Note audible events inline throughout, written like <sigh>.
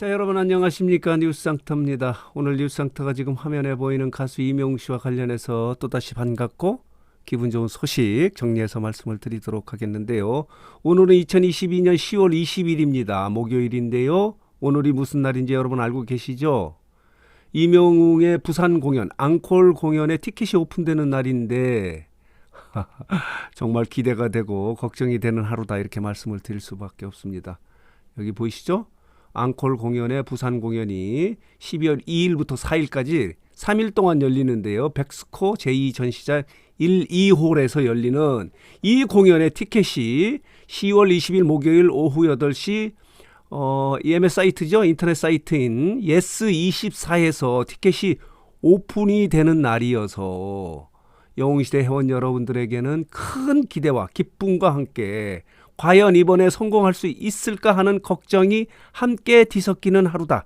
자 여러분 안녕하십니까 뉴스상터입니다. 오늘 뉴스상터가 지금 화면에 보이는 가수 이명웅 씨와 관련해서 또다시 반갑고 기분 좋은 소식 정리해서 말씀을 드리도록 하겠는데요. 오늘은 2022년 10월 20일입니다. 목요일인데요. 오늘이 무슨 날인지 여러분 알고 계시죠? 이명웅의 부산 공연, 앙콜 공연에 티켓이 오픈되는 날인데 <laughs> 정말 기대가 되고 걱정이 되는 하루다 이렇게 말씀을 드릴 수밖에 없습니다. 여기 보이시죠? 앙콜 공연의 부산 공연이 12월 2일부터 4일까지 3일 동안 열리는데요. 백스코 제2 전시장 1, 2홀에서 열리는 이 공연의 티켓이 10월 20일 목요일 오후 8시 어, EMS 사이트죠. 인터넷 사이트인 예스24에서 티켓이 오픈이 되는 날이어서 영웅시대 회원 여러분들에게는 큰 기대와 기쁨과 함께 과연 이번에 성공할 수 있을까 하는 걱정이 함께 뒤섞이는 하루다.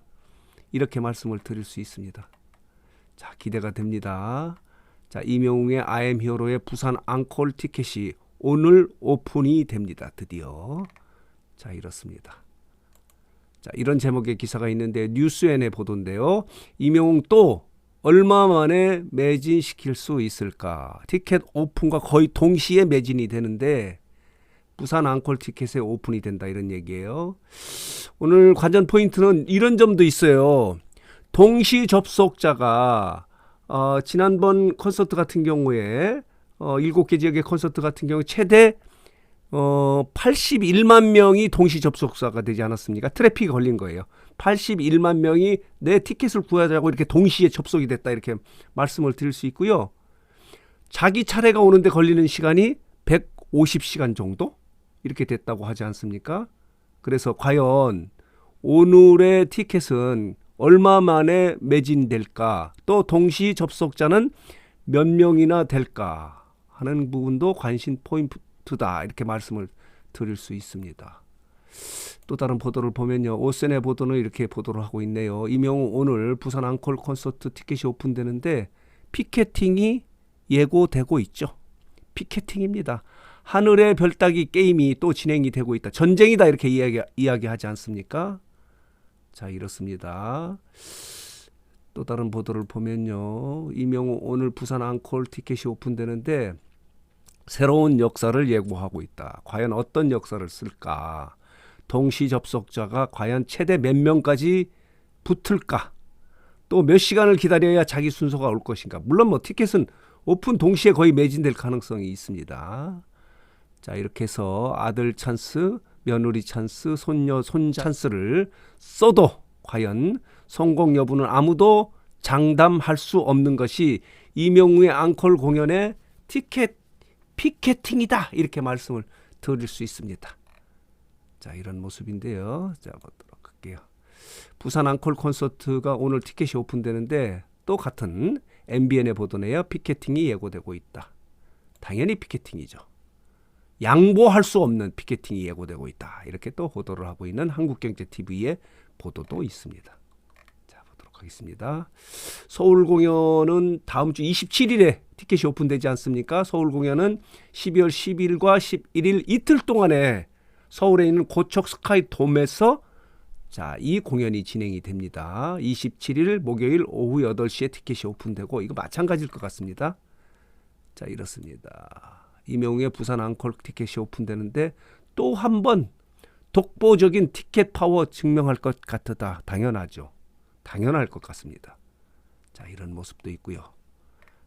이렇게 말씀을 드릴 수 있습니다. 자, 기대가 됩니다. 자, 이명웅의 아엠 히어로의 부산 앙콜 티켓이 오늘 오픈이 됩니다. 드디어. 자, 이렇습니다. 자, 이런 제목의 기사가 있는데 뉴스엔의 보도인데요. 이명웅 또 얼마 만에 매진시킬 수 있을까? 티켓 오픈과 거의 동시에 매진이 되는데 부산 앙콜 티켓에 오픈이 된다 이런 얘기예요. 오늘 관전 포인트는 이런 점도 있어요. 동시 접속자가 어, 지난번 콘서트 같은 경우에 어, 7개 지역의 콘서트 같은 경우 최대 어, 81만 명이 동시 접속자가 되지 않았습니까? 트래픽이 걸린 거예요. 81만 명이 내 티켓을 구하자고 이렇게 동시에 접속이 됐다 이렇게 말씀을 드릴 수 있고요. 자기 차례가 오는데 걸리는 시간이 150시간 정도 이렇게 됐다고 하지 않습니까? 그래서 과연 오늘의 티켓은 얼마 만에 매진될까? 또 동시 접속자는 몇 명이나 될까? 하는 부분도 관심 포인트다. 이렇게 말씀을 드릴 수 있습니다. 또 다른 보도를 보면요. 오센의 보도는 이렇게 보도를 하고 있네요. 이명우 오늘 부산 앙콜 콘서트 티켓이 오픈되는데 피켓팅이 예고되고 있죠. 피켓팅입니다. 하늘의 별 따기 게임이 또 진행이 되고 있다. 전쟁이다 이렇게 이야기, 이야기하지 않습니까? 자 이렇습니다. 또 다른 보도를 보면요. 이명우 오늘 부산 앙콜 티켓이 오픈되는데 새로운 역사를 예고하고 있다. 과연 어떤 역사를 쓸까? 동시 접속자가 과연 최대 몇 명까지 붙을까? 또 몇 시간을 기다려야 자기 순서가 올 것인가? 물론 뭐 티켓은 오픈 동시에 거의 매진될 가능성이 있습니다. 자, 이렇게 해서 아들 찬스, 며느리 찬스, 손녀, 손 찬스를 써도 과연 성공 여부는 아무도 장담할 수 없는 것이 이명우의 앙콜 공연의 티켓 피켓팅이다. 이렇게 말씀을 드릴 수 있습니다. 자, 이런 모습인데요. 자, 보도록 할게요. 부산 앙콜 콘서트가 오늘 티켓이 오픈되는데 또 같은 MBN의 보도네요. 피켓팅이 예고되고 있다. 당연히 피켓팅이죠. 양보할 수 없는 피켓팅이 예고되고 있다. 이렇게 또 보도를 하고 있는 한국경제TV의 보도도 있습니다. 자, 보도록 하겠습니다. 서울 공연은 다음 주 27일에 티켓이 오픈되지 않습니까? 서울 공연은 12월 10일과 11일 이틀 동안에 서울에 있는 고척 스카이 돔에서 자, 이 공연이 진행이 됩니다. 27일 목요일 오후 8시에 티켓이 오픈되고 이거 마찬가지일 것 같습니다. 자, 이렇습니다. 이명웅의 부산 앙콜 티켓이 오픈되는데 또 한 번 독보적인 티켓 파워 증명할 것 같다. 당연하죠. 당연할 것 같습니다. 자, 이런 모습도 있고요.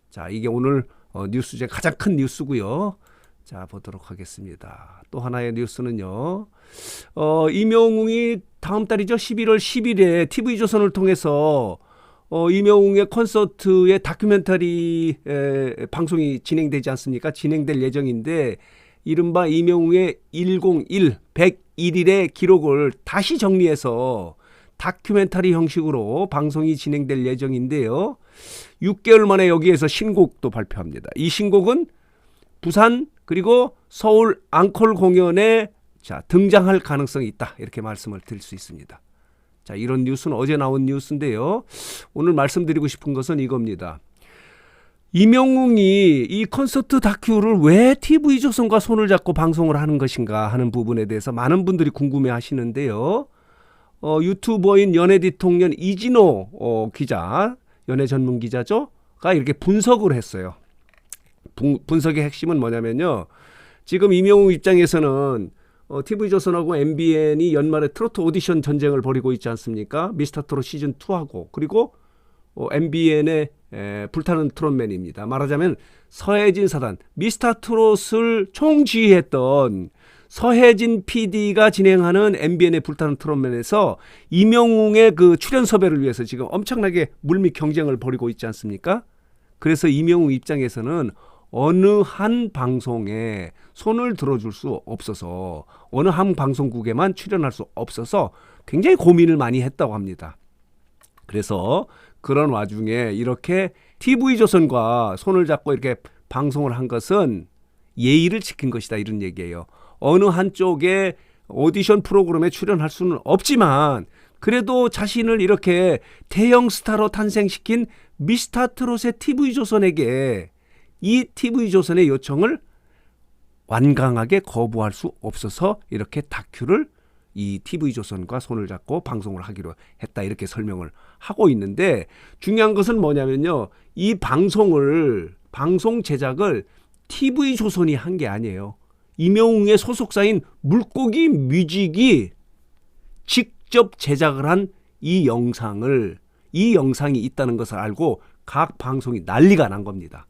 자, 이게 오늘 어, 뉴스 중 가장 큰 뉴스고요. 자, 보도록 하겠습니다. 또 하나의 뉴스는요. 어, 이명웅이 다음 달이죠. 11월 10일에 TV조선을 통해서 어, 이명웅의 콘서트의 다큐멘터리 에, 방송이 진행되지 않습니까? 진행될 예정인데 이른바 이명웅의 101, 101일의 기록을 다시 정리해서 다큐멘터리 형식으로 방송이 진행될 예정인데요. 6개월 만에 여기에서 신곡도 발표합니다. 이 신곡은 부산 그리고 서울 앙콜 공연에 자, 등장할 가능성이 있다. 이렇게 말씀을 드릴 수 있습니다. 자, 이런 뉴스는 어제 나온 뉴스인데요. 오늘 말씀드리고 싶은 것은 이겁니다. 이명웅이 이 콘서트 다큐를 왜 TV조선과 손을 잡고 방송을 하는 것인가 하는 부분에 대해서 많은 분들이 궁금해 하시는데요. 어, 유튜버인 연예대통령 이진호 어, 기자, 연예 전문 기자죠.가 이렇게 분석을 했어요. 분, 분석의 핵심은 뭐냐면요. 지금 이명웅 입장에서는 어, TV조선하고 MBN이 연말에 트로트 오디션 전쟁을 벌이고 있지 않습니까? 미스터 트롯 시즌 2하고 그리고 어, MBN의 에, 불타는 트롯맨입니다. 말하자면 서혜진 사단, 미스터 트롯을 총지휘했던 서혜진 PD가 진행하는 MBN의 불타는 트롯맨에서 이명웅의 그 출연 섭외를 위해서 지금 엄청나게 물밑 경쟁을 벌이고 있지 않습니까? 그래서 이명웅 입장에서는 어느 한 방송에 손을 들어줄 수 없어서 어느 한 방송국에만 출연할 수 없어서 굉장히 고민을 많이 했다고 합니다. 그래서 그런 와중에 이렇게 TV조선과 손을 잡고 이렇게 방송을 한 것은 예의를 지킨 것이다 이런 얘기예요. 어느 한쪽에 오디션 프로그램에 출연할 수는 없지만 그래도 자신을 이렇게 대형 스타로 탄생시킨 미스터 트롯의 TV조선에게 이 TV조선의 요청을 완강하게 거부할 수 없어서 이렇게 다큐를 이 TV조선과 손을 잡고 방송을 하기로 했다 이렇게 설명을 하고 있는데 중요한 것은 뭐냐면요. 이 방송을 방송 제작을 TV조선이 한 게 아니에요. 이명웅의 소속사인 물고기 뮤직이 직접 제작을 한 이 영상을 이 영상이 있다는 것을 알고 각 방송이 난리가 난 겁니다.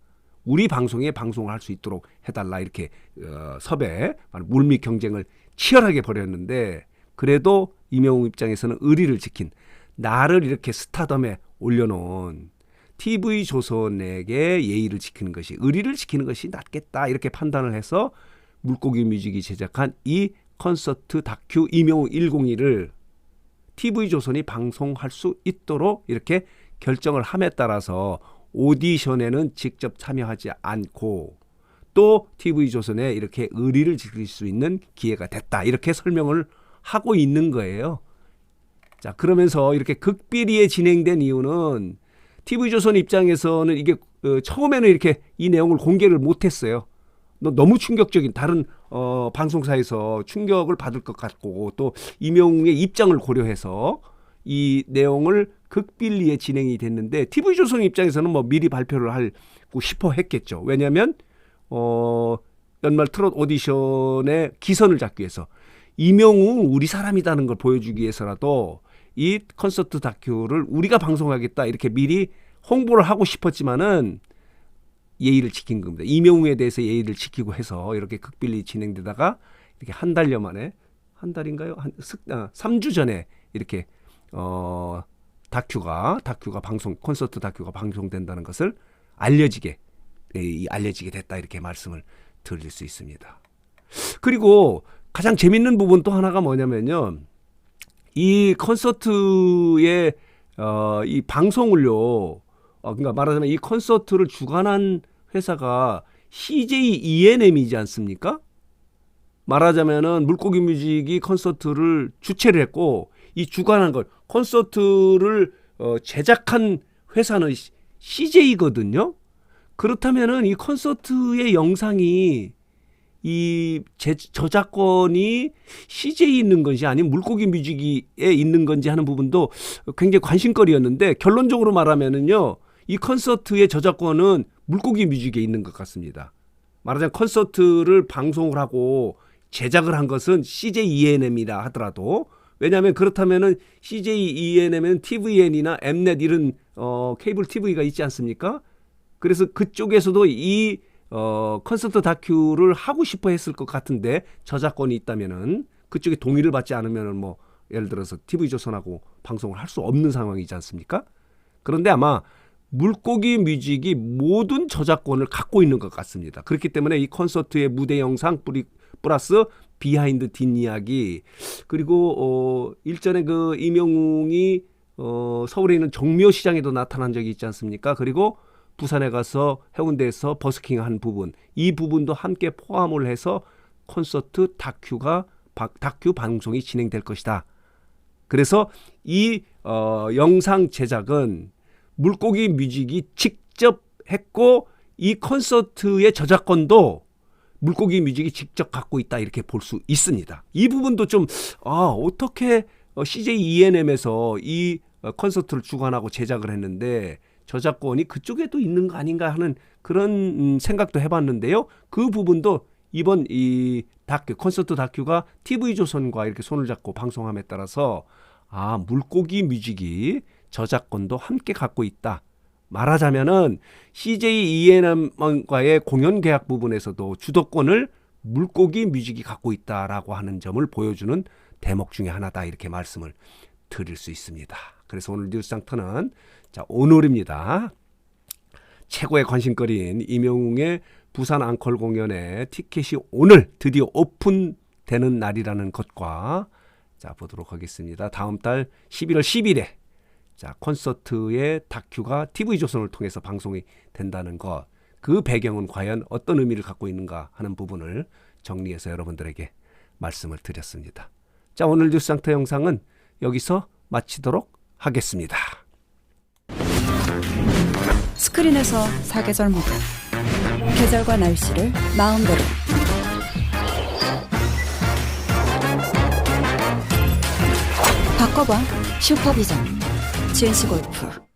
우리 방송에 방송을 할 수 있도록 해달라 이렇게 어, 섭외 물밑 경쟁을 치열하게 벌였는데 그래도 이명웅 입장에서는 의리를 지킨 나를 이렇게 스타덤에 올려놓은 TV 조선에게 예의를 지키는 것이 의리를 지키는 것이 낫겠다 이렇게 판단을 해서 물고기 뮤직이 제작한 이 콘서트 다큐 이명웅 102를 TV 조선이 방송할 수 있도록 이렇게 결정을 함에 따라서 오디션에는 직접 참여하지 않고 또 TV 조선에 이렇게 의리를 지킬 수 있는 기회가 됐다 이렇게 설명을 하고 있는 거예요. 자 그러면서 이렇게 극비리에 진행된 이유는 TV 조선 입장에서는 이게 어, 처음에는 이렇게 이 내용을 공개를 못했어요. 너 너무 충격적인 다른 어, 방송사에서 충격을 받을 것 같고 또 이명웅의 입장을 고려해서 이 내용을 극빌리에 진행이 됐는데 TV조선 입장에서는 뭐 미리 발표를 하고 싶어 했겠죠. 왜냐하면 어, 연말 트롯 오디션에 기선을 잡기 위해서 이명웅 우리 사람이라는 걸 보여주기 위해서라도 이 콘서트 다큐를 우리가 방송하겠다 이렇게 미리 홍보를 하고 싶었지만은 예의를 지킨 겁니다. 이명웅에 대해서 예의를 지키고 해서 이렇게 극빌리 진행되다가 이렇게 한 달여 만에 한 달인가요? 한 스, 아, 3주 전에 이렇게 어 다큐가 다큐가 방송 콘서트 다큐가 방송된다는 것을 알려지게 예, 이 알려지게 됐다 이렇게 말씀을 드릴 수 있습니다. 그리고 가장 재밌는 부분 또 하나가 뭐냐면요. 이 콘서트의 어, 이 방송을요. 어, 그러니까 말하자면 이 콘서트를 주관한 회사가 CJ ENM이지 않습니까? 말하자면은 물고기 뮤직이 콘서트를 주최를 했고 이 주관한 걸 콘서트를 어, 제작한 회사는 CJ거든요. 그렇다면은 이 콘서트의 영상이 이 제, 저작권이 CJ에 있는 건지 아니면 물고기 뮤직에 있는 건지 하는 부분도 굉장히 관심거리였는데 결론적으로 말하면은요. 이 콘서트의 저작권은 물고기 뮤직에 있는 것 같습니다. 말하자면 콘서트를 방송을 하고 제작을 한 것은 CJ ENM이라 하더라도 왜냐하면 그렇다면은 CJ ENM은 TVN이나 Mnet 이런 어 케이블 TV가 있지 않습니까? 그래서 그쪽에서도 이 어, 콘서트 다큐를 하고 싶어 했을 것 같은데 저작권이 있다면은 그쪽에 동의를 받지 않으면은 뭐 예를 들어서 TV조선하고 방송을 할 수 없는 상황이지 않습니까? 그런데 아마 물고기 뮤직이 모든 저작권을 갖고 있는 것 같습니다. 그렇기 때문에 이 콘서트의 무대 영상 뿌리, 플러스 비하인드 뒷이야기 그리고 어 일전에 그 이명웅이 어 서울에 있는 정묘시장에도 나타난 적이 있지 않습니까? 그리고 부산에 가서 해운대에서 버스킹 한 부분 이 부분도 함께 포함을 해서 콘서트 다큐가 다큐 방송이 진행될 것이다. 그래서 이 어, 영상 제작은 물고기 뮤직이 직접 했고 이 콘서트의 저작권도 물고기 뮤직이 직접 갖고 있다 이렇게 볼 수 있습니다. 이 부분도 좀 아, 어떻게 어, CJ E&M에서 이 어, 콘서트를 주관하고 제작을 했는데 저작권이 그쪽에도 있는 거 아닌가 하는 그런 음, 생각도 해봤는데요. 그 부분도 이번 이 다큐 콘서트 다큐가 TV 조선과 이렇게 손을 잡고 방송함에 따라서 아 물고기 뮤직이 저작권도 함께 갖고 있다. 말하자면은 CJ E&M과의 공연 계약 부분에서도 주도권을 물고기 뮤직이 갖고 있다라고 하는 점을 보여주는 대목 중에 하나다 이렇게 말씀을 드릴 수 있습니다. 그래서 오늘 뉴스상터는 자 오늘입니다. 최고의 관심거리인 임영웅의 부산 앙콜 공연의 티켓이 오늘 드디어 오픈되는 날이라는 것과 자 보도록 하겠습니다. 다음 달 11월 10일에 자 콘서트의 다큐가 TV 조선을 통해서 방송이 된다는 것. 그 배경은 과연 어떤 의미를 갖고 있는가 하는 부분을 정리해서 여러분들에게 말씀을 드렸습니다. 자 오늘 뉴스상터 영상은 여기서 마치도록 하겠습니다. 스크린에서 사계절 모드 계절과 날씨를 마음대로 바꿔봐 슈퍼비전 진시골프